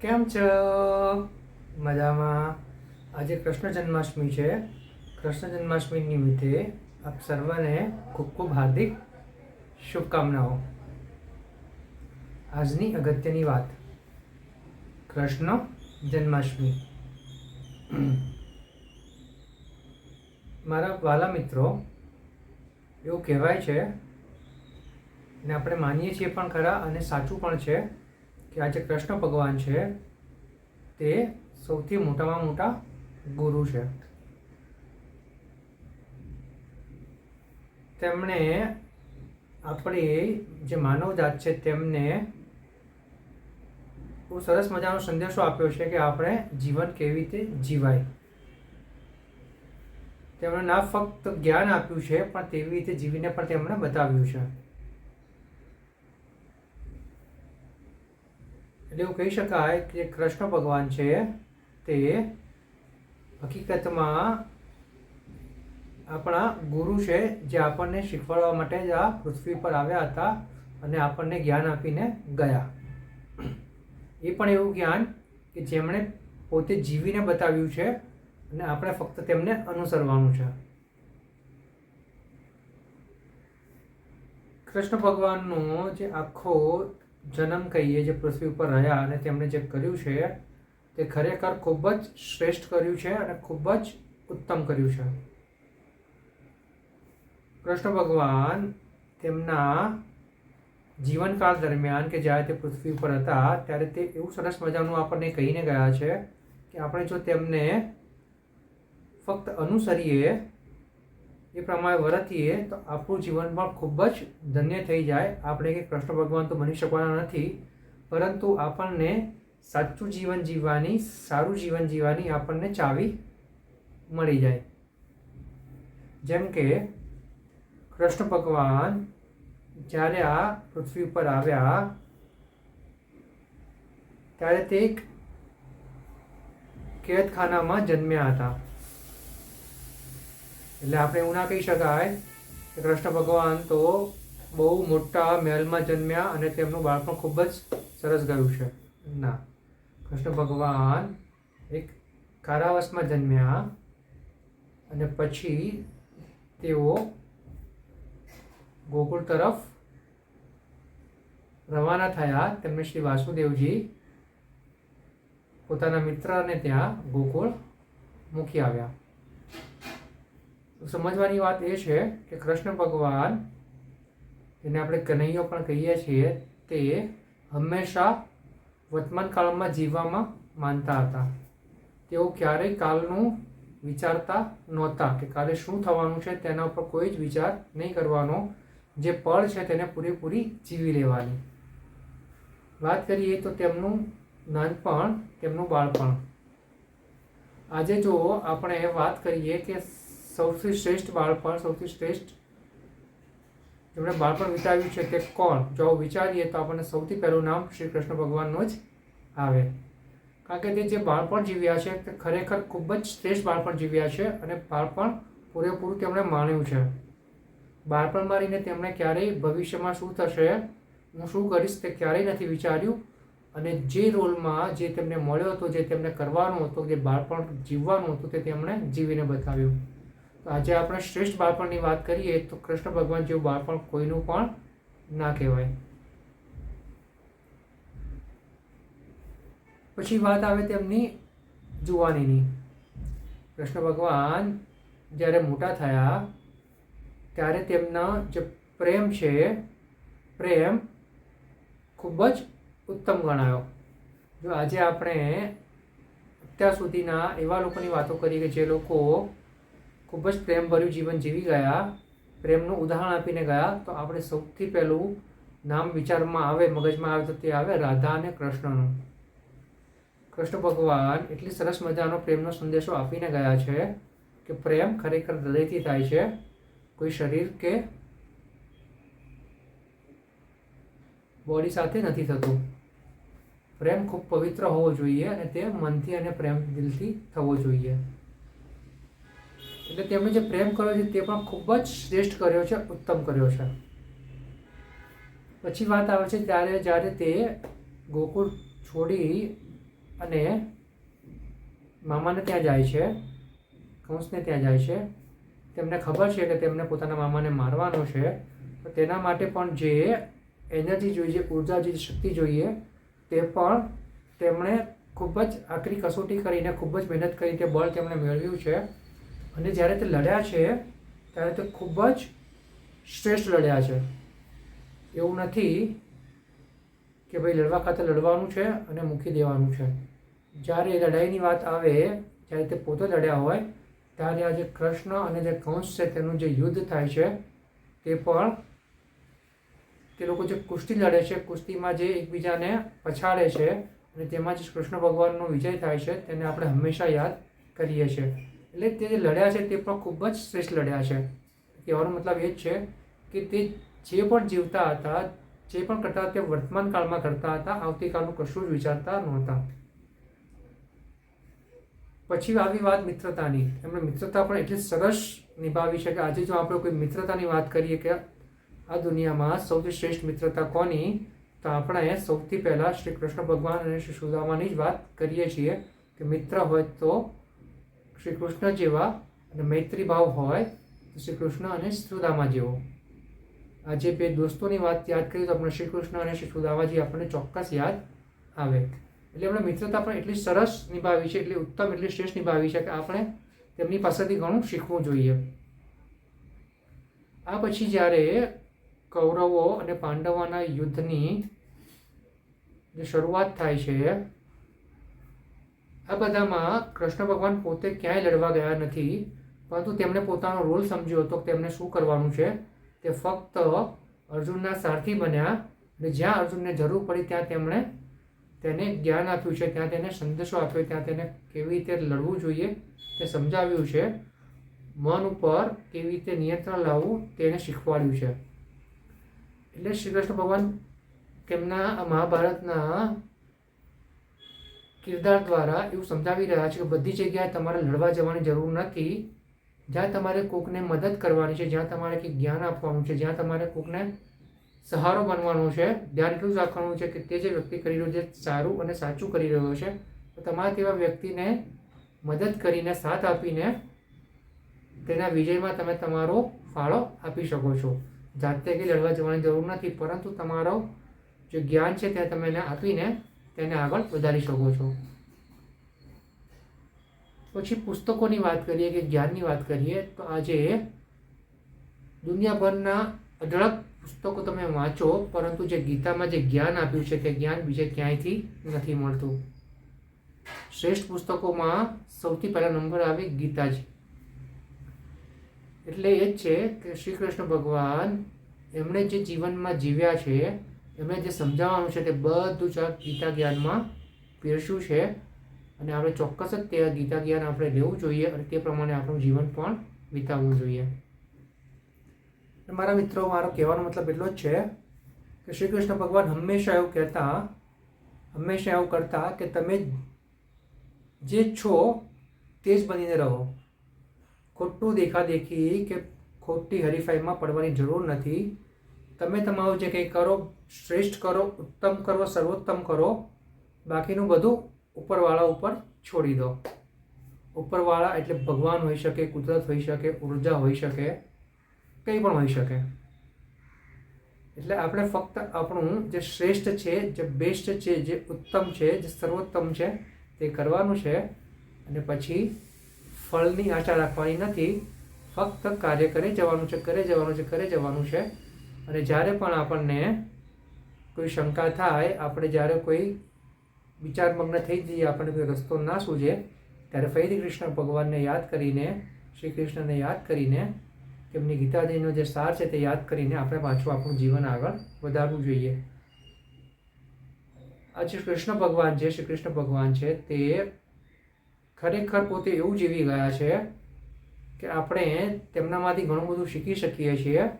કેમ છો? મજામાં. આજે કૃષ્ણ જન્માષ્ટમી છે. કૃષ્ણ જન્માષ્ટમી નિમિત્તે આપ સર્વને ખૂબ ખૂબ હાર્દિક શુભકામનાઓ. આજની અગત્યની વાત. કૃષ્ણ જન્માષ્ટમી. મારા વાલા મિત્રો, એવું કહેવાય છે, ને આપણે માનીએ છીએ પણ ખરા અને સાચું પણ છે કે આ જે કૃષ્ણ ભગવાન છે, તે સૌથી મોટામાં મોટા ગુરુ છે. તેમણે આપણી જે માનવ જાત છે, તેમને બહુ સરસ મજાનો સંદેશો આપ્યો છે કે આપણે જીવન કેવી રીતે જીવાય. તેમણે ના ફક્ત જ્ઞાન આપ્યું છે, પણ તેવી રીતે જીવીને પણ તેમણે બતાવ્યું છે. એટલે એવું કહી શકાય કે કૃષ્ણ ભગવાન છે, તે હકીકતમાં આપણા ગુરુ છે, જે આપણને શીખવાડવા માટે જ આ પૃથ્વી પર આવ્યા હતા અને આપણને જ્ઞાન આપીને ગયા. એ પણ એવું જ્ઞાન કે જેમણે પોતે જીવીને બતાવ્યું છે અને આપણે ફક્ત તેમને અનુસરવાનું છે. કૃષ્ણ ભગવાનનો જે આખો જન્મ કહીએ જે પૃથ્વી ઉપર રહ્યા અને તેમણે જે કર્યું છે, તે ખરેખર ખૂબ જ શ્રેષ્ઠ કર્યું છે અને ખૂબ જ ઉત્તમ કર્યું છે. કૃષ્ણ ભગવાન તેમના જીવનકાળ દરમિયાન કે જ્યારે તે પૃથ્વી ઉપર હતા, ત્યારે તે એવું સરસ મજાનું આપણને કહીને ગયા છે કે આપણે જો તેમને ફક્ત અનુસરીએ એ પ્રમાણે વર્તીએ તો આપણું જીવન પણ ખૂબ જ ધન્ય થઈ જાય. આપણે કે કૃષ્ણ ભગવાન તો બની શકવાના નથી. પરંતુ આપણને સાચું જીવન જીવવાની, સારું જીવન જીવવાની આપણને ચાવી મળી જાય. જેમ કે કૃષ્ણ ભગવાન જ્યારે આ પૃથ્વી ઉપર આવ્યા, ત્યારે તે એક કેદખાનામાં જન્મ્યા હતા. એટલે આપણે એવું ના કહી શકાય કે કૃષ્ણ ભગવાન તો બહુ મોટા મહેલમાં જન્મ્યા અને તેમનું બાળપણ ખૂબ જ સરસ ગયું છે. ના. કૃષ્ણ ભગવાન એક કારાવાસમાં જન્મ્યા અને પછી તેઓ ગોકુળ તરફ રવાના થયા. તેમને શ્રી વાસુદેવજી પોતાના મિત્રને ત્યાં ગોકુળ મૂકી આવ્યા. સમજવાની વાત એ છે કે કૃષ્ણ ભગવાન, જેને આપણે કનૈયો પણ કહીએ છીએ, તે હંમેશા વર્તમાન કાળમાં જીવવામાં માનતા હતા. તેઓ ક્યારેય કાલનું વિચારતા નહોતા કે કાલે શું થવાનું છે તેના ઉપર કોઈ જ વિચાર નહીં કરવાનો. જે પળ છે તેને પૂરેપૂરી જીવી લેવાની. વાત કરીએ તો તેમનું નાનપણ, તેમનું બાળપણ. આજે જો આપણે વાત કરીએ કે સૌથી શ્રેષ્ઠ બાળપણ, સૌથી શ્રેષ્ઠ જેમણે બાળપણ વિતાવ્યું છે તે કોણ? જો વિચારીએ તો આપણને સૌથી પહેલું નામ શ્રી કૃષ્ણ ભગવાનનું જ આવે. કારણ કે તે જે બાળપણ જીવ્યા છે તે ખરેખર ખૂબ જ શ્રેષ્ઠ બાળપણ જીવ્યા છે અને બાળપણ પૂરેપૂરું તેમણે માણ્યું છે. બાળપણ મારીને તેમણે ક્યારેય ભવિષ્યમાં શું થશે? હું શું કરીશ તે ક્યારેય નથી વિચાર્યું. અને જે રોલમાં જે તેમને મળ્યો હતો, જે તેમને કરવાનો હતો, જે બાળપણ જીવવાનું હતું તે તેમણે જીવીને બતાવ્યું. આજે આપણે શ્રેષ્ઠ બાળપણની વાત કરીએ તો કૃષ્ણ ભગવાન જેવું બાળપણ કોઈનું પણ ના કહેવાય. પછી વાત આવે તેમની જુવાનીની. કૃષ્ણ ભગવાન જ્યારે મોટા થયા ત્યારે તેમના જે પ્રેમ છે, પ્રેમ ખૂબ જ ઉત્તમ ગણાયો. જો આજે આપણે અત્યાર સુધીના એવા લોકોની વાતો કરી કે જે લોકો ખૂબ જ પ્રેમભર્યું જીવન જીવી ગયા, પ્રેમનું ઉદાહરણ આપીને ગયા, તો આપણે સૌથી પહેલું નામ વિચારમાં આવે, મગજમાં આવે તો તે આવે રાધા અને કૃષ્ણનું. કૃષ્ણ ભગવાન એટલી સરસ મજાનો પ્રેમનો સંદેશો આપીને ગયા છે કે પ્રેમ ખરેખર હૃદયથી થાય છે. કોઈ શરીર કે બોડી સાથે નથી થતું. પ્રેમ ખૂબ પવિત્ર હોવો જોઈએ અને તે મનથી અને પ્રેમ દિલથી થવો જોઈએ. એટલે તેમણે જે પ્રેમ કર્યો છે તે પણ ખૂબ જ શ્રેષ્ઠ કર્યો છે, ઉત્તમ કર્યો છે. પછી વાત આવે છે ત્યારે જ્યારે તે ગોકુળ છોડી અને મામાને ત્યાં જાય છે, કંસને ત્યાં જાય છે, તેમને ખબર છે કે તેમને પોતાના મામાને મારવાનો છે તેના માટે પણ જે એનર્જી જોઈએ ઊર્જા જે શક્તિ જોઈએ, તે પણ તેમણે ખૂબ જ આકરી કસોટી કરીને, ખૂબ જ મહેનત કરી તે બળ તેમણે મેળવ્યું છે. અને જ્યારે તે લડ્યા છે, ત્યારે તે ખૂબ જ શ્રેષ્ઠ લડ્યા છે. એવું નથી કે ભાઈ લડવા ખાતે લડવાનું છે અને મૂકી દેવાનું છે. જ્યારે લડાઈની વાત આવે, જ્યારે તે પોતે લડ્યા હોય, ત્યારે આ જે કૃષ્ણ અને જે કંસ છે, તેનું જે યુદ્ધ થાય છે, તે પણ તે લોકો જે કુસ્તી લડે છે, કુસ્તીમાં જે એકબીજાને પછાડે છે અને તેમાં જે કૃષ્ણ ભગવાનનો વિજય થાય છે, તેને આપણે હંમેશા યાદ કરીએ છીએ. એટલે તે જે લડ્યા છે તે પણ ખૂબ જ શ્રેષ્ઠ લડ્યા છે. કહેવાનો મતલબ એ જ છે કે તે જે પણ જીવતા હતા, જે પણ કરતા તે વર્તમાન કાળમાં કરતા હતા, આવતીકાલનું કશું જ વિચારતા નહોતા. પછી આવી વાત મિત્રતાની. એમણે મિત્રતા પણ એટલી સરસ નિભાવી છે કે આજે જો આપણે કોઈ મિત્રતાની વાત કરીએ કે આ દુનિયામાં સૌથી શ્રેષ્ઠ મિત્રતા કોની, તો આપણે સૌથી પહેલાં શ્રી કૃષ્ણ ભગવાન અને શ્રી સુદામાની જ વાત કરીએ છીએ કે મિત્ર હોય તો શ્રી કૃષ્ણ જેવા અને મૈત્રી ભાવ હોય, તો શ્રી કૃષ્ણ અને સુદામા જેવો. આજે બે દોસ્તોની વાત યાદ કરીએ તો આપણે શ્રી કૃષ્ણ અને શ્રી સુદામાજી આપણને ચોક્કસ યાદ આવે. એટલે આપણે મિત્રતા પણ એટલી સરસ નિભાવી છે, એટલી ઉત્તમ, એટલી શ્રેષ્ઠ નિભાવી છે કે આપણે તેમની પાસેથી ઘણું શીખવું જોઈએ. આ પછી જ્યારે કૌરવો અને પાંડવોના યુદ્ધની જે શરૂઆત થાય છે આ બધામાં કૃષ્ણ ભગવાન પોતે ક્યાંય લડવા ગયા નથી, પરંતુ તેમણે પોતાનો રોલ સમજ્યો હતો કે તેમને શું કરવાનું છે. તે ફક્ત અર્જુનના સારથી બન્યા અને જ્યાં અર્જુનને જરૂર પડી ત્યાં તેમણે તેને જ્ઞાન આપ્યું છે, ત્યાં તેને સંદેશો આપ્યો, ત્યાં તેને કેવી રીતે લડવું જોઈએ તે સમજાવ્યું છે. મન ઉપર કેવી રીતે નિયંત્રણ લાવવું તેને શીખવાડ્યું છે. એટલે શ્રી કૃષ્ણ ભગવાન તેમના મહાભારતના કિરદાર દ્વારા એવું સમજાવી રહ્યા છે કે બધી જગ્યાએ તમારે લડવા જવાની જરૂર નથી. જ્યાં તમારે કોકને મદદ કરવાની છે, જ્યાં તમારે કંઈક જ્ઞાન આપવાનું છે, જ્યાં તમારે કોકને સહારો બનવાનો છે, ધ્યાન એટલું જ રાખવાનું છે કે તે જે વ્યક્તિ કરી રહ્યો છે સારું અને સાચું કરી રહ્યો છે. તો તમારે તેવા વ્યક્તિને મદદ કરીને, સાથ આપીને તેના વિજયમાં તમે તમારો ફાળો આપી શકો છો. જાતે કે લડવા જવાની જરૂર નથી, પરંતુ તમારો જે જ્ઞાન છે તે તમે એને આપીને તેને આગળ વધારી શકો છો. પછી પુસ્તકોની વાત કરીએ કે જ્ઞાનની વાત કરીએ, તો આજે દુનિયાભરના અઢળક પુસ્તકો તમે વાંચો, પરંતુ જે ગીતામાં જે જ્ઞાન આપ્યું છે તે જ્ઞાન બીજે ક્યાંયથી નથી મળતું. શ્રેષ્ઠ પુસ્તકોમાં સૌથી પહેલા નંબર આવે ગીતાજી. એટલે એ જ છે કે શ્રી કૃષ્ણ ભગવાન એમણે જે જીવનમાં જીવ્યા છે એમણે જે સમજાવવાનું છે તે બધું જ ગીતા જ્ઞાનમાં પીરસ્યું છે. અને આપણે ચોક્કસ જ તે ગીતા જ્ઞાન આપણે લેવું જોઈએ અને તે પ્રમાણે આપણું જીવન પણ વિતાવવું જોઈએ. મારા મિત્રો, મારો કહેવાનો મતલબ એટલો જ છે કે શ્રી કૃષ્ણ ભગવાન હંમેશા એવું કહેતા, હંમેશા એવું કરતા કે તમે જે છો તે જ બનીને રહો. ખોટું દેખાદેખી કે ખોટી હરીફાઈમાં પડવાની જરૂર નથી. તમે તમારું જે કંઈ કરો, શ્રેષ્ઠ કરો, ઉત્તમ કરો, સર્વોત્તમ કરો, બાકીનું બધું ઉપરવાળા ઉપર છોડી દો. ઉપરવાળા એટલે ભગવાન હોઈ શકે, કુદરત હોઈ શકે, ઊર્જા હોઈ શકે, કંઈ પણ હોઈ શકે. એટલે આપણે ફક્ત આપણું જે શ્રેષ્ઠ છે, જે બેસ્ટ છે, જે ઉત્તમ છે, જે સર્વોત્તમ છે, તે કરવાનું છે. અને પછી ફળની આશા રાખવાની નથી, ફક્ત કાર્ય કરી જવાનું છે, કરે જવાનું છે, કરે જવાનું છે. અને જ્યારે પણ આપણને કોઈ શંકા થાય, આપણે જ્યારે કોઈ વિચારમગ્ન થઈ જઈએ, આપણને કોઈ રસ્તો ના સૂજે ત્યારે ફરીથી કૃષ્ણ ભગવાનને યાદ કરીને, શ્રી કૃષ્ણને યાદ કરીને, તેમની ગીતાજીનો જે સાર છે તે યાદ કરીને આપણે પાછું આપણું જીવન આગળ વધારવું જોઈએ. આ જે કૃષ્ણ ભગવાન છે, શ્રી કૃષ્ણ ભગવાન છે, તે ખરેખર પોતે એવું જીવી ગયા છે કે આપણે તેમનામાંથી ઘણું બધું શીખી શકીએ છીએ.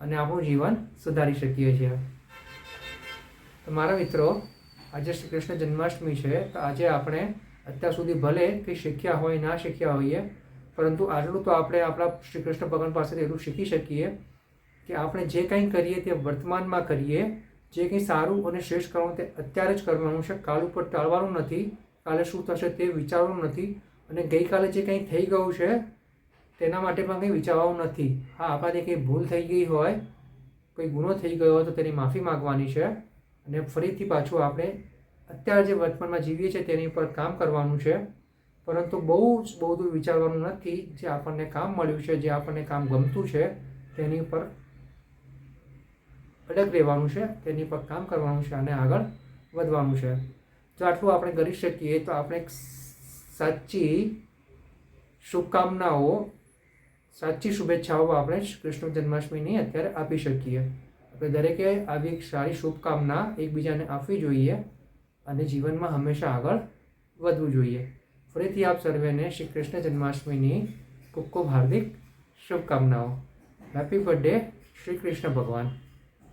અને આપણું જીવન સુધારી શકીએ છીએ. તો મારા મિત્રો, આજે શ્રી કૃષ્ણ જન્માષ્ટમી છે, તો આજે આપણે અત્યાર સુધી ભલે કંઈ શીખ્યા હોય, ના શીખ્યા હોઈએ, પરંતુ આટલું તો આપણે આપણા શ્રી કૃષ્ણ ભગવાન પાસેથી એટલું શીખી શકીએ કે આપણે જે કંઈ કરીએ તે વર્તમાનમાં કરીએ, જે કંઈ સારું અને શ્રેષ્ઠ કરવાનું તે અત્યારે જ કરવાનું છે, કાલ ઉપર ટાળવાનું નથી, કાલે શું થશે તે વિચારવાનું નથી અને ગઈકાલે જે કંઈ થઈ ગયું છે તેના માટે પણ કંઈ વિચારવાનું નથી. હા, આપણાથી કંઈ ભૂલ થઈ ગઈ હોય, કોઈ ગુનો થઈ ગયો હોય તો તેની માફી માગવાની છે અને ફરીથી પાછું આપણે અત્યારે જે વર્તમાનમાં જીવીએ છીએ તેની પર કામ કરવાનું છે. પરંતુ બહુ જ, બહુ દૂર વિચારવાનું નથી જે આપણને કામ મળ્યું છે, જે આપણને કામ ગમતું છે, તેની પર અડગ રહેવાનું છે, તેની પર કામ કરવાનું છે અને આગળ વધવાનું છે. જો આટલું આપણે કરી શકીએ તો આપણે સાચી શુભકામનાઓ સાચી શુભેચ્છાઓ આપણે કૃષ્ણ જન્માષ્ટમીની અત્યારે આપી શકીએ. આપણે દરેકે આવી એક સારી શુભકામના એકબીજાને આપવી જોઈએ અને જીવનમાં હંમેશા આગળ વધવું જોઈએ. ફરીથી આપ સર્વેને શ્રી કૃષ્ણ જન્માષ્ટમીની ખૂબ ખૂબ હાર્દિક શુભકામનાઓ. હેપી બર્થડે શ્રી કૃષ્ણ ભગવાન.